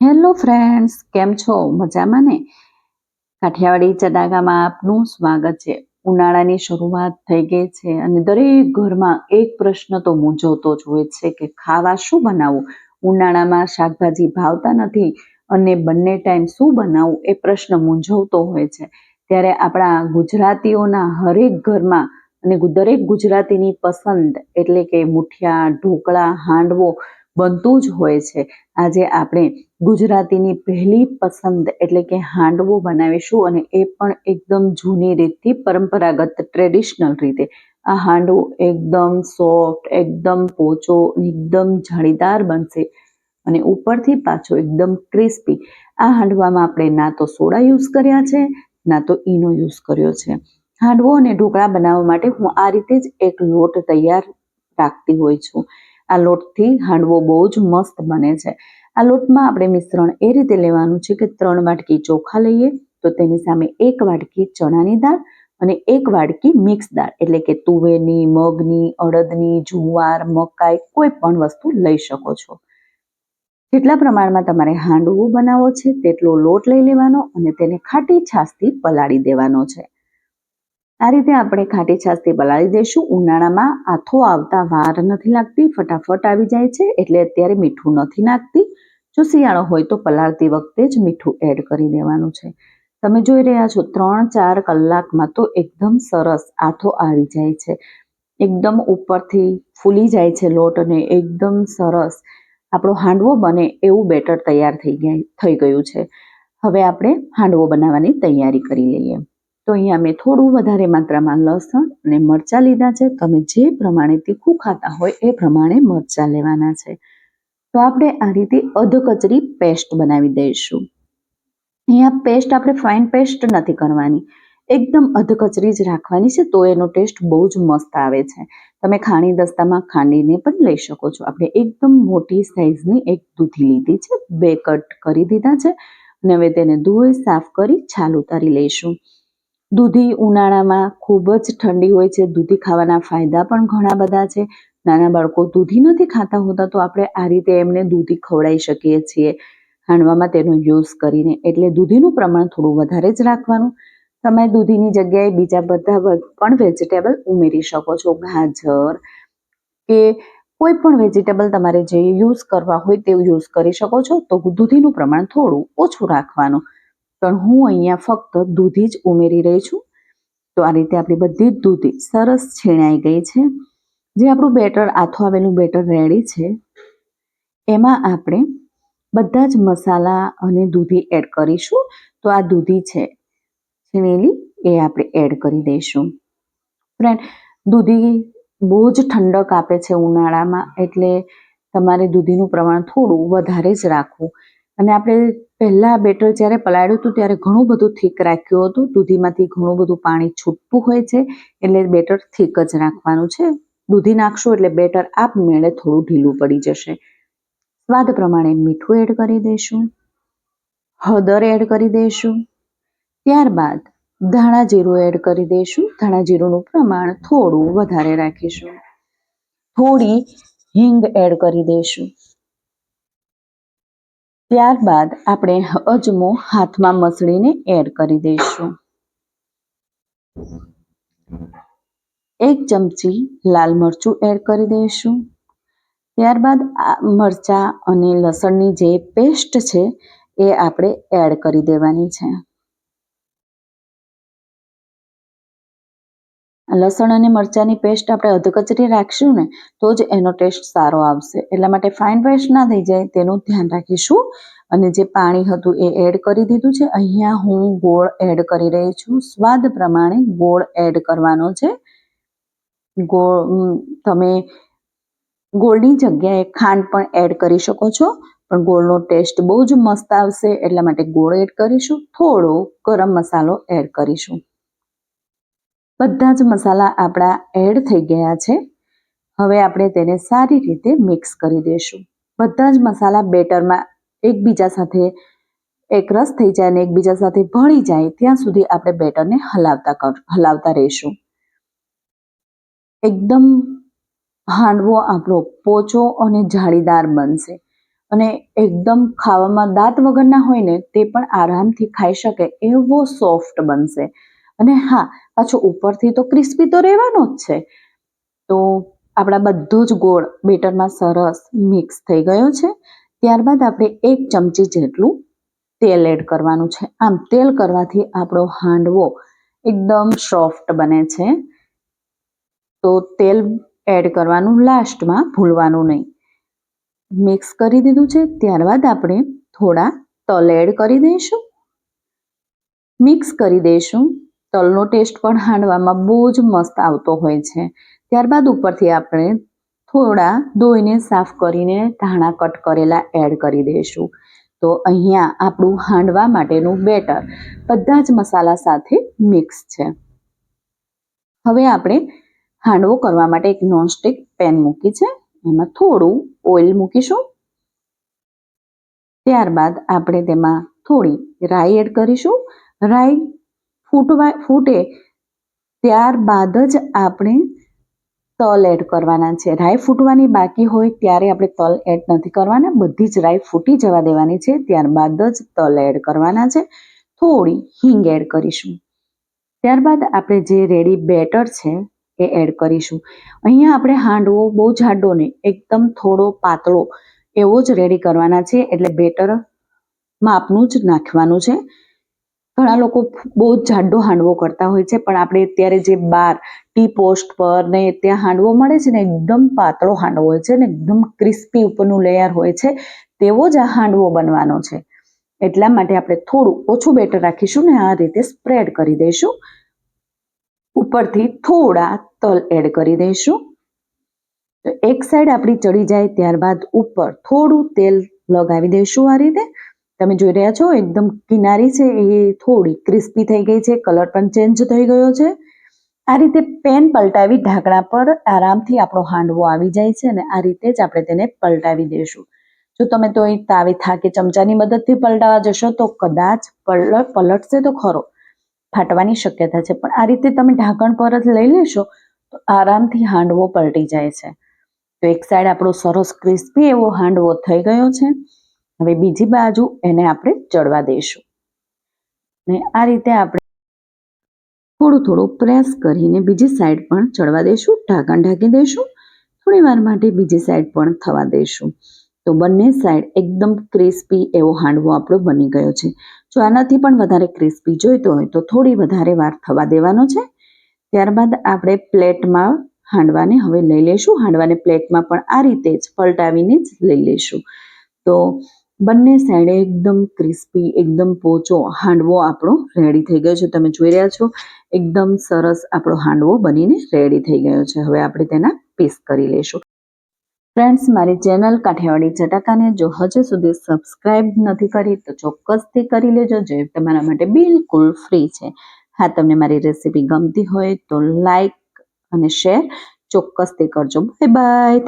Hello friends, કેમ છો? મજામાં ને? કાઠિયાવાડી ચડાગામાં આપનું સ્વાગત છે. ઉનાળાની શરૂઆત થઈ ગઈ છે અને દરેક ઘરમાં એક પ્રશ્ન તો મૂંઝવતો જ હોય છે કે ખાવા શું બનાવવું ઉનાળામાં શાકભાજી ભાવતા નથી અને બંને ટાઈમ શું બનાવવું એ પ્રશ્ન મૂંઝવતો હોય છે. ત્યારે આપણા ગુજરાતીઓના હરેક ઘરમાં અને દરેક ગુજરાતીની પસંદ એટલે કે મુઠિયા, ઢોકળા, હાંડવો બનતું જ હોય છે. આજે આપણે ગુજરાતીની પહેલી પસંદ એટલે કે હાંડવો બનાવીશું અને એ પણ એકદમ જૂની રીતથી પરંપરાગત ટ્રેડિશનલ રીતે. આ હાંડવો એકદમ સોફ્ટ એકદમ પોચો એકદમ જાળીદાર બનશે અને ઉપરથી પાછો એકદમ ક્રિસ્પી આ હાંડવામાં આપણે ના તો સોડા યુઝ કર્યા છે, ના તો ઈનો યુઝ કર્યો છે. હાંડવો અને ઢોકળા બનાવવા માટે હું આ રીતે જ એક લોટ તૈયાર રાખતી હોય છું. આ લોટથી હાંડવો બહુ જ મસ્ત બને છે. આ લોટમાં આપણે મિશ્રણ એ રીતે લેવાનું છે કે ત્રણ વાટકી ચોખા લઈએ, તો તેની સામે એક વાટકી ચણાની દાળ અને એક વાટકી મિક્સ દાળ. એટલે કે તુવેરની, મગની, અડદની, જુવાર, મકાઈ કોઈ પણ વસ્તુ લઈ શકો છો. જેટલા પ્રમાણમાં તમારે હાંડવો બનાવવો છે, તેટલો લોટ લઈ લેવાનો અને તેને ખાટી છાશથી પલાળી દેવાનો છે. આ રીતે આપણે ખાટી છાશથી પલાળી દઈશું. ઉનાળામાં આથો આવતા વાર નથી લાગતી, ફટાફટ આવી જાય છે, એટલે અત્યારે મીઠું નથી નાખતી. જો શિયાળો હોય તો પલાળતી વખતે જ મીઠું એડ કરી દેવાનું છે. તમે જોઈ રહ્યા છો, ત્રણ ચાર કલાકમાં તો એકદમ સરસ આથો આવી જાય છે. એકદમ ઉપરથી ફૂલી જાય છે લોટ અને એકદમ સરસ. આપણો હાંડવો બને એવું બેટર તૈયાર થઈ ગયા, થઈ ગયું છે. હવે આપણે હાંડવો બનાવવાની તૈયારી કરી લઈએ. તો અહીંયા મેં થોડું વધારે માત્રામાં લસણ અને મરચાં લીધા છે. તમે જે પ્રમાણે તીખું ખાતા હોય એ પ્રમાણે મરચાં લેવાના છે. તો આપણે આ રીતે અધકચરી પેસ્ટ બનાવી દઈશું. અહીંયા પેસ્ટ આપણે ફાઇન પેસ્ટ નથી કરવાની. એકદમ અધકચરી જ રાખવાની છે, તો એનો ટેસ્ટ બહુ જ મસ્ત આવે છે. તમે ખાણી દસ્તામાં ખાંડીને પણ લઈ શકો છો. આપણે એકદમ મોટી સાઇઝની એક દૂધી લીધી છે, બે કટ કરી દીધા છે, અને હવે તેને ધોઈ સાફ કરી છાલ ઉતારી લઈશું. દૂધી ઉનાળામાં ખૂબ જ ઠંડી હોય છે, દૂધી ખાવાના ફાયદા પણ ઘણા બધા છે. નાના બાળકો દૂધી નથી ખાતા હોતા તો આપણે આ રીતે એમને દૂધી ખવડાવી શકીએ છીએ. હાંડવામાં તેનો યુઝ કરીને એટલે દૂધીનું પ્રમાણ થોડું વધારે જ રાખવાનું. તમે દૂધીની જગ્યાએ બીજા બધા પણ વેજીટેબલ ઉમેરી શકો છો. ગાજર કે કોઈ પણ વેજીટેબલ તમારે જે યુઝ કરવા હોય તે યુઝ કરી શકો છો. તો દૂધીનું પ્રમાણ થોડું ઓછું રાખવાનું. પણ હું અહીંયા ફક્ત દૂધી જ ઉમેરી રહી છું. તો આ રીતે આપણી બધી જ દૂધી સરસ છીણાઈ ગઈ છે. જે આપણું બેટર આથો આવેલું બેટર રેડી છે, એમાં આપણે બધા જ મસાલા અને દૂધી એડ કરીશું. તો આ દૂધી છે, છીણેલી, એ આપણે એડ કરી દઈશું. ફ્રેન્ડ, દૂધી બહુ જ ઠંડક આપે છે ઉનાળામાં, એટલે તમારે દૂધીનું પ્રમાણ થોડું વધારે જ રાખવું. અને આપણે પહેલાં બેટર જ્યારે પલાળ્યું હતું, ત્યારે ઘણું બધું થીક રાખ્યું હતું. દૂધીમાંથી ઘણું બધું પાણી છૂટતું હોય છે, એટલે બેટર થીક જ રાખવાનું છે. દૂધી નાખશો એટલે બેટર આપમેળે થોડું ઢીલું પડી જશે. સ્વાદ પ્રમાણે મીઠું એડ કરી દઈશું હળદર એડ કરી દઈશું ત્યારબાદ ધાણા જીરું એડ કરી દઈશું ધાણા જીરુંનું પ્રમાણ થોડું વધારે રાખીશું. થોડી હિંગ એડ કરી દઈશું ત્યારબાદ આપણે અજમો હાથમાં મસળીને એડ કરી દઈશું એક ચમચી લાલ મરચું એડ કરી દઈશું. ત્યારબાદ મરચાં અને લસણની જે પેસ્ટ છે એ આપણે એડ કરી દેવાની છે. લસણ અને મરચાંની પેસ્ટ આપણે અધકચરી રાખશું ને, તો જ એનો ટેસ્ટ સારો આવશે. એટલા માટે ફાઇન પેસ્ટ ના થઈ જાય તેનું ધ્યાન રાખીશું. અને જે પાણી હતું એ એડ કરી દીધું છે. અહીંયા હું ગોળ એડ કરી રહી છું. સ્વાદ પ્રમાણે ગોળ એડ કરવાનો છે. ગોળ તમે ગોળની જગ્યાએ ખાંડ પણ એડ કરી શકો છો. પણ ગોળનો ટેસ્ટ બહુ જ મસ્ત આવશે, એટલા માટે ગોળ એડ કરીશું, થોડો ગરમ મસાલો એડ કરીશું. બધા જ મસાલા આપણા એડ થઈ ગયા છે. હવે આપણે તેને સારી રીતે મિક્સ કરી દઈશું. બધા જ મસાલા બેટરમાં એકબીજા સાથે એક રસ થઈ જાય અને એકબીજા સાથે ભળી જાય, ત્યાં સુધી આપણે બેટરને હલાવતા હલાવતા રહીશું. એકદમ હાંડવો આપણો પોચો અને જાળીદાર બનશે. અને એકદમ ખાવામાં દાંત વગરના હોય ને, તે પણ આરામથી ખાઈ શકે એવો સોફ્ટ બનશે. અને હા, પાછો ઉપરથી તો ક્રિસ્પી તો રહેવાનો જ છે. તો આપણા બધો જ ગોળ બેટરમાં સરસ મિક્સ થઈ ગયો છે. ત્યારબાદ આપણે એક ચમચી જેટલું તેલ એડ કરવાનું છે. આમ તેલ કરવાથી આપણો હાંડવો એકદમ સોફ્ટ બને છે. તો તેલ એડ કરવાનું લાસ્ટમાં ભૂલવાનું નહીં. મિક્સ કરી દીધું છે, ત્યારબાદ આપણે થોડા તલ એડ કરી દઈશું. મિક્સ કરી દઈશું. તલનો ટેસ્ટ પણ હાંડવામાં બહુ જ મસ્ત આવતો હોય છે. ત્યારબાદ ઉપરથી આપણે થોડા ધોઈને સાફ કરીને ધાણા કટ કરેલા એડ કરી દઈશું. તો અહીંયા આપણું હાંડવા માટેનું બેટર. બધા જ મસાલા સાથે મિક્સ છે. હવે આપણે હાંડવો કરવા માટે એક નોનસ્ટિક પેન મૂકી છે. એમાં થોડું ઓઇલ મૂકીશું. ત્યારબાદ આપણે તેમાં થોડી રાઈ એડ કરીશું. રાઈ ફૂટવા, ફૂટે ત્યારબાદ જ આપણે તલ એડ કરવાના છે. રાઈ ફૂટવાની બાકી હોય ત્યારે આપણે તલ એડ નથી કરવાના. બધી જ રાઈ ફૂટી જવા દેવાની છે. ત્યારબાદ જ તલ એડ કરવાના છે. થોડી હિંગ એડ કરીશું. ત્યારબાદ આપણે જે રેડી બેટર છે એ એડ કરીશું. અહીંયા આપણે હાંડવો બહુ જાડો નહીં એકદમ થોડો પાતળો એવો જ રેડી કરવાના છે, એટલે બેટર માપનું જ નાખવાનું છે. ઘણા લોકો બહુ જ જાડો હાંડવો કરતા હોય છે, પણ આપણે અત્યારે જે બાર ટી પોસ્ટ પર ને ત્યાં હાંડવો મળે છે ને, એકદમ પાતળો હાંડવો હોય છે ને, એકદમ ક્રિસ્પી ઉપરનું લેયર હોય છે, તેવો જ આ હાંડવો બનવાનો છે. એટલા માટે આપણે થોડું ઓછું બેટર રાખીશું ને આ રીતે સ્પ્રેડ કરી દઈશું. ઉપરથી થોડા તલ એડ કરી દઈશું. તો એક સાઈડ આપણી ચડી જાય ત્યારબાદ ઉપર થોડું તેલ લગાવી દઈશું આ રીતે. તમે જોઈ રહ્યા છો એકદમ કિનારી છે, એ થોડી ક્રિસ્પી થઈ ગઈ છે કલર પણ ચેન્જ થઈ ગયો છે. આ રીતે પેન પલટાવી ઢાંકણા પર આરામથી આપણો હાંડવો આવી જાય છે અને આ રીતે જ આપણે તેને પલટાવી દઈશું. જો તમે તો એ તાવીથા કે ચમચાની મદદથી પલટાવા જશો તો કદાચ પલટ પલટશે તો ખરો. ફાટવાની શક્યતા છે. પણ આ રીતે તમે ઢાંકણ પર જ લઈ લેશો, તો આરામથી હાંડવો પલટી જાય છે. તો એક સાઈડ આપણો સરસ ક્રિસ્પી એવો હાંડવો થઈ ગયો છે. હવે બીજી બાજુ એને આપણે ચડવા દઈશું. ને આ રીતે આપણે થોડું થોડું પ્રેસ કરીને બીજી સાઈડ પણ ચડવા દઈશું. ઢાંકણ ઢાંકી દઈશું. થોડી વાર માટે બીજી સાઈડ પણ થવા દઈશું. તો બંને સાઈડ એકદમ ક્રિસ્પી એવો હાંડવો આપણો બની ગયો છે. જો આનાથી પણ વધારે ક્રિસ્પી જોઈતો હોય તો થોડી વધારે વાર થવા દેવાનો છે. ત્યારબાદ આપણે પ્લેટમાં હાંડવાને હવે લઈ લઈશું. હાંડવાને પ્લેટમાં પણ આ રીતે જ પલટાવીને જ લઈ લઈશું. તો બંને સાઈડે એકદમ ક્રિસ્પી એકદમ પોચો હાંડવો આપણો રેડી થઈ ગયો છે. તમે જોઈ રહ્યા છો, એકદમ સરસ આપણો હાંડવો બનીને રેડી થઈ ગયો છે. હવે આપણે તેના પીસ કરી લઈશું. ફ્રેન્ડ્સ, મારી ચેનલ કાઠિયાવાડી ચટાકાને જો હજુ સુધી સબસ્ક્રાઇબ નથી કરી, તો ચોક્કસથી કરી લેજો, જે તમારા માટે બિલકુલ ફ્રી છે. હા, તમને મારી રેસીપી ગમતી હોય તો લાઈક અને શેર ચોક્કસથી કરજો. Bye bye.